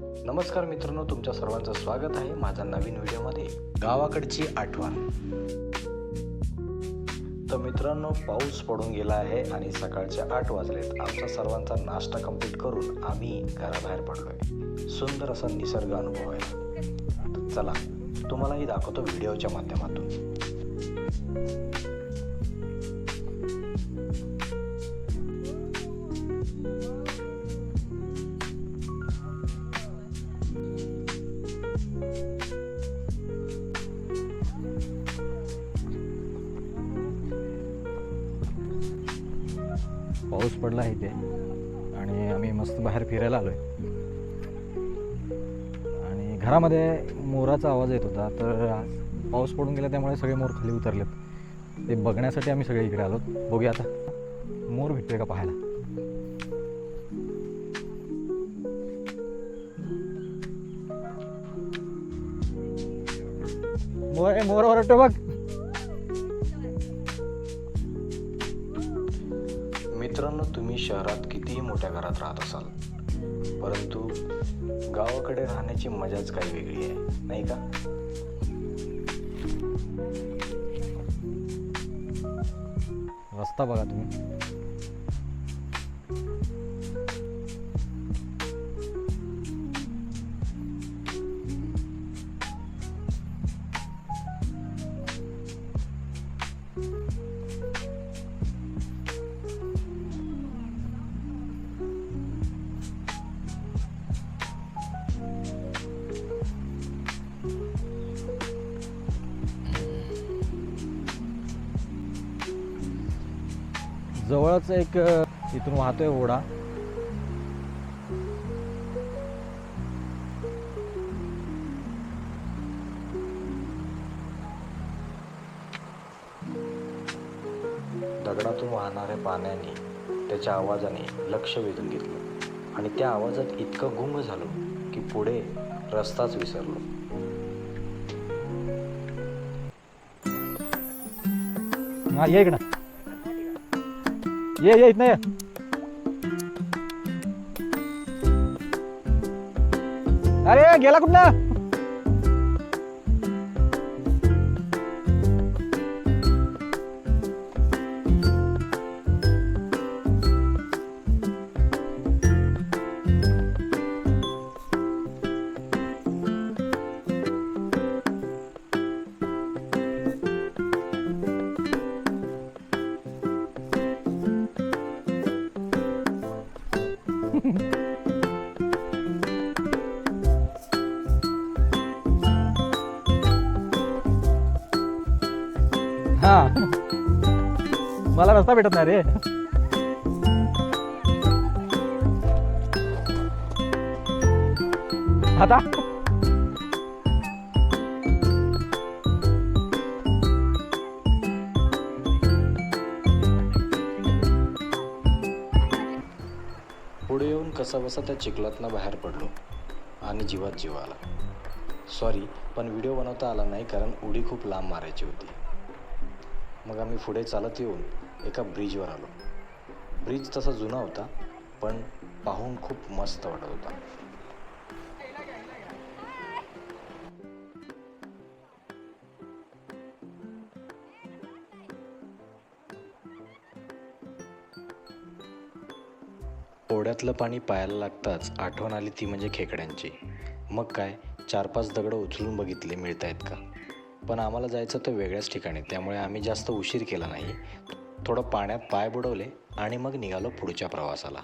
नमस्कार मित्रांनो तुमच्या सर्वांचं स्वागत आहे माझ्या नवीन व्हिडिओमध्ये. गावाकडची आठवण. तर मित्रांनो पाऊस पडून गेला आहे आणि सकाळचे आठ वाजलेत. आमचा सर्वांचा नाश्ता कंप्लीट करून आम्ही घराबाहेर पडलोय. सुंदर असा निसर्ग अनुभव आहे. चला तुम्हालाही दाखवतो व्हिडिओच्या माध्यमातून. पाऊस पडला आहे इथे. आणि आम्ही मस्त बाहेर फिरायला आलो आहे आणि घरामध्ये मोराचा आवाज येत होता तर पाऊस पडून गेला त्यामुळे सगळे मोर खाली उतरलेत. ते बघण्यासाठी आम्ही सगळे इकडे आलो बघूया आता. मोर भेटतोय का पाहायला? मोर मोर ओरडतो बघ. मोठ्या घरात राहत असाल. परंतु गावाकडे राहण्याची मजाच काही वेगळी आहे नाही का? रस्ता बघा तुम्ही. जवळच एक इथून वाहतोय ओढा. दगडातून वाहणाऱ्या पाण्याने त्याच्या आवाजाने लक्ष वेधून घेतलं. आणि त्या आवाजात इतकं गुंग झालो की पुढे रस्ताच विसरलो. हा ये इकडं. ये ये इथनं ये. अरे गेला कुठं हा. मला रस्ता भेटत नाही रे. आता? पुढे येऊन कसा बसा त्या चिखलातनं बाहेर पडलो आणि जीवात जीव आला. सॉरी पण व्हिडिओ बनवता आला नाही कारण उडी खूप लांब मारायची होती. मग आम्ही पुढे चालत येऊन एका ब्रिजवर आलो. ब्रिज तसा जुना होता पण पाहून खूप मस्त वाटत होता. ओढ्यातलं पाणी पायाला लागताच आठवण आली ती म्हणजे खेकड्यांची. मग काय चार पाच दगडं उचलून बघितले मिळत आहेत का? पण आम्हाला जायचं तर वेगळ्याच ठिकाणी त्यामुळे आम्ही जास्त उशीर केला नाही. थोडं पाण्यात पाय बुडवले आणि मग निघालो पुढच्या प्रवासाला.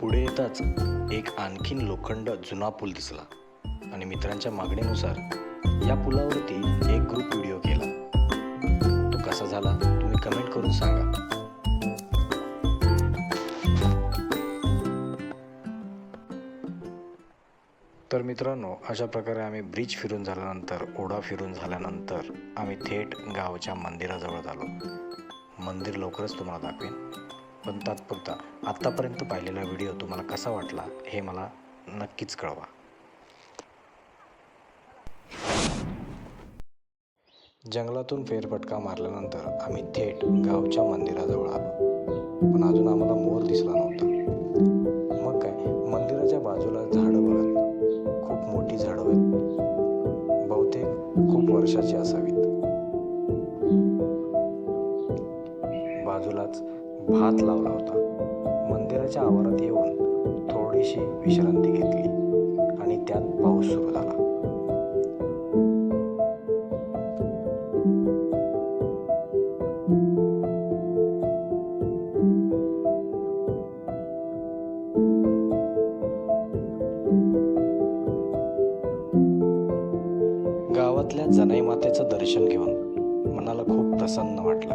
पुढे येताच एक आणखीन लोखंड जुना पूल दिसला आणि मित्रांच्या मागणीनुसार या पुलावरती एक ग्रुप व्हिडिओ केला. तो कसा झाला तुम्ही कमेंट करून सांगा. तर मित्रांनो अशा प्रकारे आम्ही ब्रिज फिरून झाल्यानंतर ओढा फिरून झाल्यानंतर आम्ही थेट गावच्या मंदिराजवळ आलो. मंदिर लवकरच तुम्हाला दाखवेन. पण तात्पुरता आत्तापर्यंत पाहिलेला व्हिडिओ तुम्हाला कसा वाटला हे मला नक्कीच कळवा. जंगलातून फेरफटका मारल्यानंतर आम्ही थेट गावच्या मंदिराजवळ आलो. पण अजून आम्हाला मोर दिसला नव्हता. वर्षाची असावीत. बाजूलाच भात लावला होता. मंदिराच्या आवारात येऊन थोडीशी विश्रांती घेतली आणि त्यात पाऊस सुरू झाला. मनाला खूप प्रसन्न वाटलं.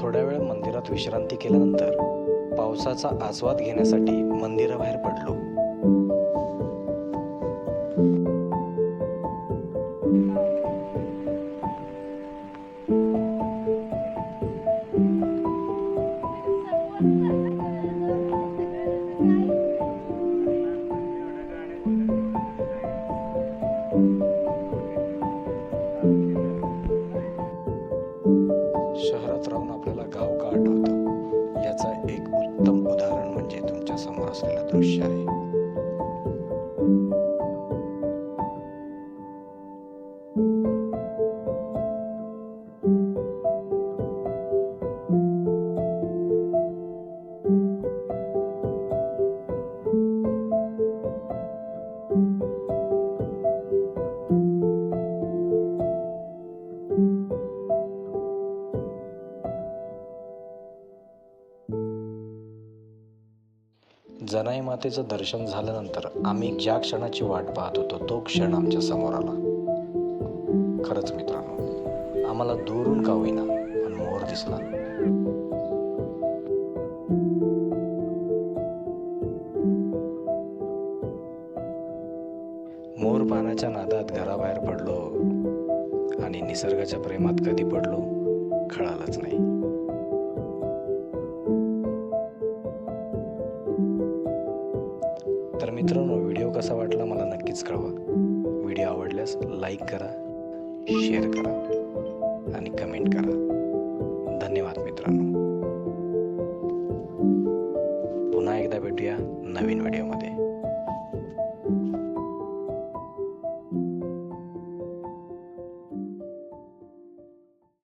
थोड्या वेळ मंदिरात विश्रांती केल्यानंतर पावसाचा आस्वाद घेण्यासाठी मंदिराबाहेर पडलो. तुमच्यासमोर असलेलं जनाई मातेचं दर्शन झाल्यानंतर आम्ही ज्या क्षणाची वाट पाहत होतो तो क्षण आमच्यासमोर आला. खरंच मित्रांनो आम्हाला दूरून का होईना पण मोर दिसला. मोर पाण्याच्या नादात घराबाहेर पडलो आणि निसर्गाच्या प्रेमात कधी पडलो कळालंच नाही. मित्रांनो व्हिडिओ कसा वाटला मला नक्कीच कळवा. व्हिडिओ आवडल्यास लाईक करा शेअर करा आणि कमेंट करा.